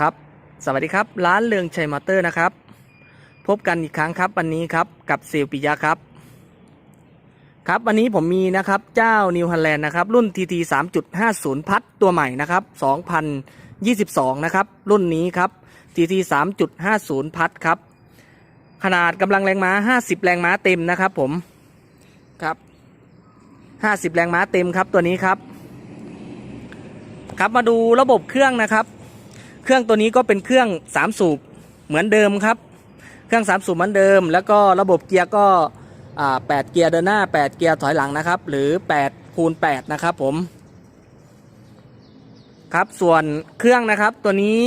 ครับสวัสดีครับ ร้านเลืองชัยมอเตอร์นะครับ พบกันอีกครั้งครับวันนี้ครับกับเซลปิยะครับ ครับวันนี้ผมมีนะครับเจ้านิวฮันแลนด์นะครับรุ่น TT 3.50 พัดตัวใหม่นะครับ2022 นะครับ รุ่นนี้ครับ TT 3.50 พัดครับ ขนาดกำลังแรงม้า 50 แรงม้าเต็มนะครับผมครับ50 แรงม้าเต็มครับตัวนี้ครับ ครับมาดูระบบเครื่องนะครับ เครื่องตัวนี้ก็เป็นเครื่อง 3 สูบเหมือนเดิมครับ เครื่อง 3 สูบเหมือนเดิม แล้วก็ระบบเกียร์ก็8เกียร์เดินหน้า 8 เกียร์ถอยหลังนะครับ หรือ8คูณ8นะครับผมครับส่วนเครื่องนะครับตัวนี้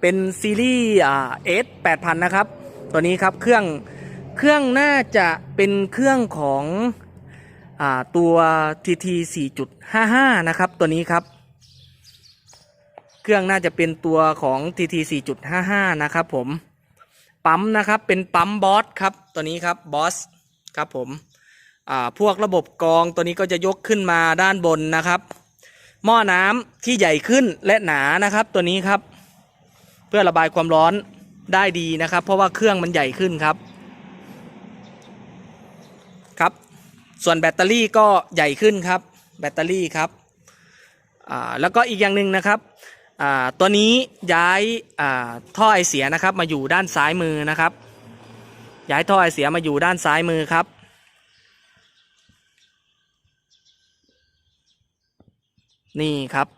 เป็นซีรีส์อ่าเอส8000นะครับ ตัวนี้ครับเครื่องเครื่องน่าจะเป็นเครื่องของอตัว TT 4.55 นะครับ ตัวนี้ครับ เครื่องน่าจะเป็นตัวของ TT 4.55 นะครับผม ปั๊มนะครับ เป็นปั๊มบอสครับ ตัวนี้ครับบอสครับผม อ่า พวกระบบกองตัวนี้ก็จะยกขึ้นมาด้านบนนะครับ หม้อน้ำที่ใหญ่ขึ้นและหนานะครับ ตัวนี้ครับ เพื่อระบายความร้อนได้ดีนะครับ เพราะว่าเครื่องมันใหญ่ขึ้นครับ ครับ ส่วนแบตเตอรี่ก็ใหญ่ขึ้นครับ แบตเตอรี่ครับ อ่า แล้วก็อีกอย่างหนึ่งนะครับ ตัวนี้ย้ายท่อไอเสียนะครับมาอยู่ด้านซ้ายมือนะครับ ย้ายท่อไอเสียมาอยู่ด้านซ้ายมือครับ นี่ครับ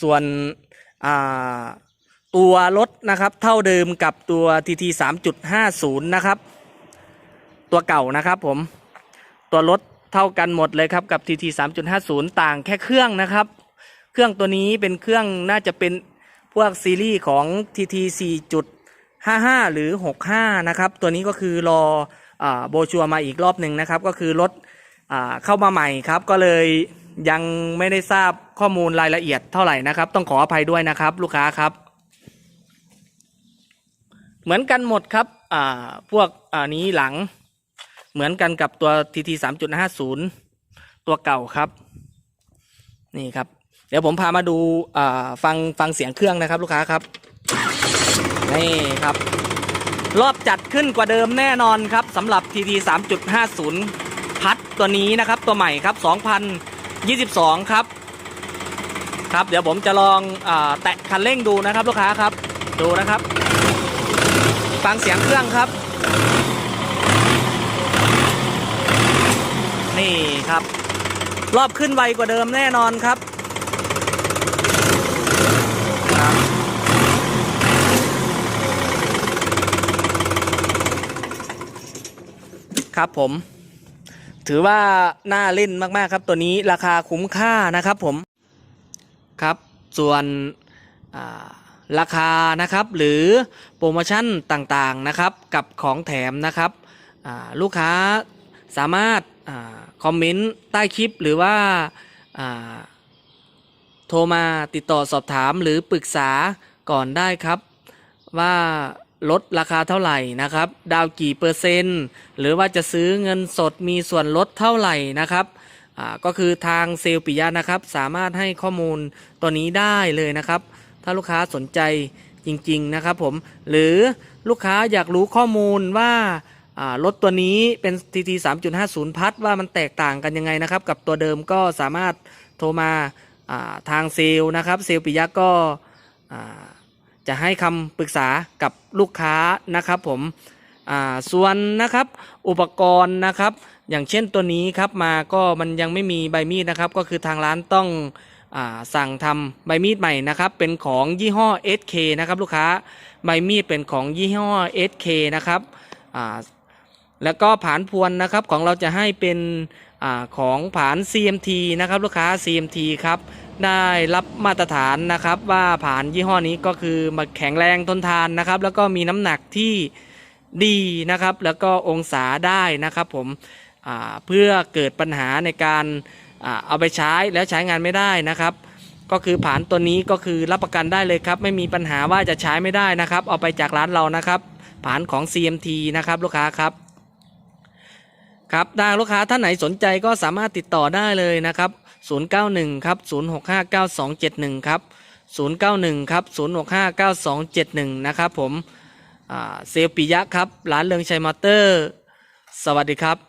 ส่วนตัวรถนะครับเท่าเดิมกับตัว TT 3.50 นะครับ ตัวเก่านะครับผมตัวรถเท่ากันหมดเลยครับกับ TT 3.50 ต่างแค่เครื่องนะครับ เครื่องตัวนี้เป็นเครื่องน่าจะเป็นพวกซีรีส์ของ TT 4.55 หรือ 65 นะครับ ตัวนี้ก็คือรออโบชัวมาอีกรอบหนึ่งนะครับ ก็คือรถอเข้ามาใหม่ครับ ก็เลยยังไม่ได้ทราบข้อมูลรายละเอียดเท่าไหร่นะครับ ต้องขออภัยด้วยนะครับ ลูกค้าครับ เหมือนกันหมดครับพวกนี้หลังเหมือนกันกับตัว TT 3.50 ตัวเก่าครับ นี่ครับ เดี๋ยวผมพามาดูฟังฟังเสียงเครื่องนะครับ ลูกค้าครับนี่ครับ รอบจัดขึ้นกว่าเดิมแน่นอนครับสำหรับ TT 3.50 พัดตัวนี้นะครับ ตัวใหม่ครับ 2022 ครับ ครับ เดี๋ยวผมจะลองอแตะคันเร่งดูนะครับ ลูกค้าครับ ดูนะครับ ฟังเสียงเครื่องครับ นี่ครับ รอบขึ้นไวกว่าเดิมแน่นอนครับ ครับผม ถือว่าน่าเล่นมากๆครับ ตัวนี้ราคาคุ้มค่านะครับผมครับ ส่วนราคานะครับ หรือโปรโมชั่นต่างๆนะครับ กับของแถมนะครับลูกค้าสามารถอคอมเมนต์ใต้คลิปหรือว่าอ่าโทรมาติดต่อสอบถามหรือปรึกษาก่อนได้ครับว่า ลดราคาเท่าไหร่นะครับ ดาวกี่เปอร์เซ็นต์ หรือว่าจะซื้อเงินสดมีส่วนลดเท่าไหร่นะครับก็คือทางเซลล์ปิยะนะครับ สามารถให้ข้อมูลตัวนี้ได้เลยนะครับ ถ้าลูกค้าสนใจจริง ๆ นะครับผม หรือลูกค้าอยากรู้ข้อมูลว่ารถตัวนี้เป็น TT 3.50 พัดว่ามันแตกต่างกันยังไงนะครับ กับตัวเดิมก็สามารถโทรมาาทางเซลล์นะครับ เซลล์ปิยะก็อ่า จะให้คำปรึกษากับลูกค้านะครับผมส่วนนะครับอุปกรณ์นะครับ อย่างเช่นตัวนี้ครับมาก็มันยังไม่มีใบมีดนะครับ ก็คือทางร้านต้องอสั่งทำใบมีดใหม่นะครับ เป็นของยี่ห้อ SK นะครับลูกค้าใบมีดเป็นของยี่ห้อ SK นะครับแล้วก็ผานพวนนะครับของเราจะให้เป็นอของผาน CMT นะครับลูกค้า CMT ครับ ได้รับมาตรฐานนะครับ ว่าผ่านยี่ห้อนี้ก็คือมาแข็งแรงทนทานนะครับ แล้วก็มีน้ำหนักที่ดีนะครับ แล้วก็องศาได้นะครับผมเพื่อเกิดปัญหาในการอาเอาไปใช้แล้วใช้งานไม่ได้นะครับ ก็คือผ่านตัวนี้ก็คือรับประกันได้เลยครับ ไม่มีปัญหาว่าจะใช้ไม่ได้นะครับ เอาไปจากร้านเรานะครับ ผ่านของ CMT นะครับลูกค้าครับ ครับทางลูกค้าท่านไหนสนใจก็สามารถติดต่อได้เลยนะครับ 091 ครับ 065 9271 ครับ 091 ครับ 065 9271 นะครับผมเซลลปิยะครับ ร้านเลืองชัยมอเตอร์ สวัสดีครับ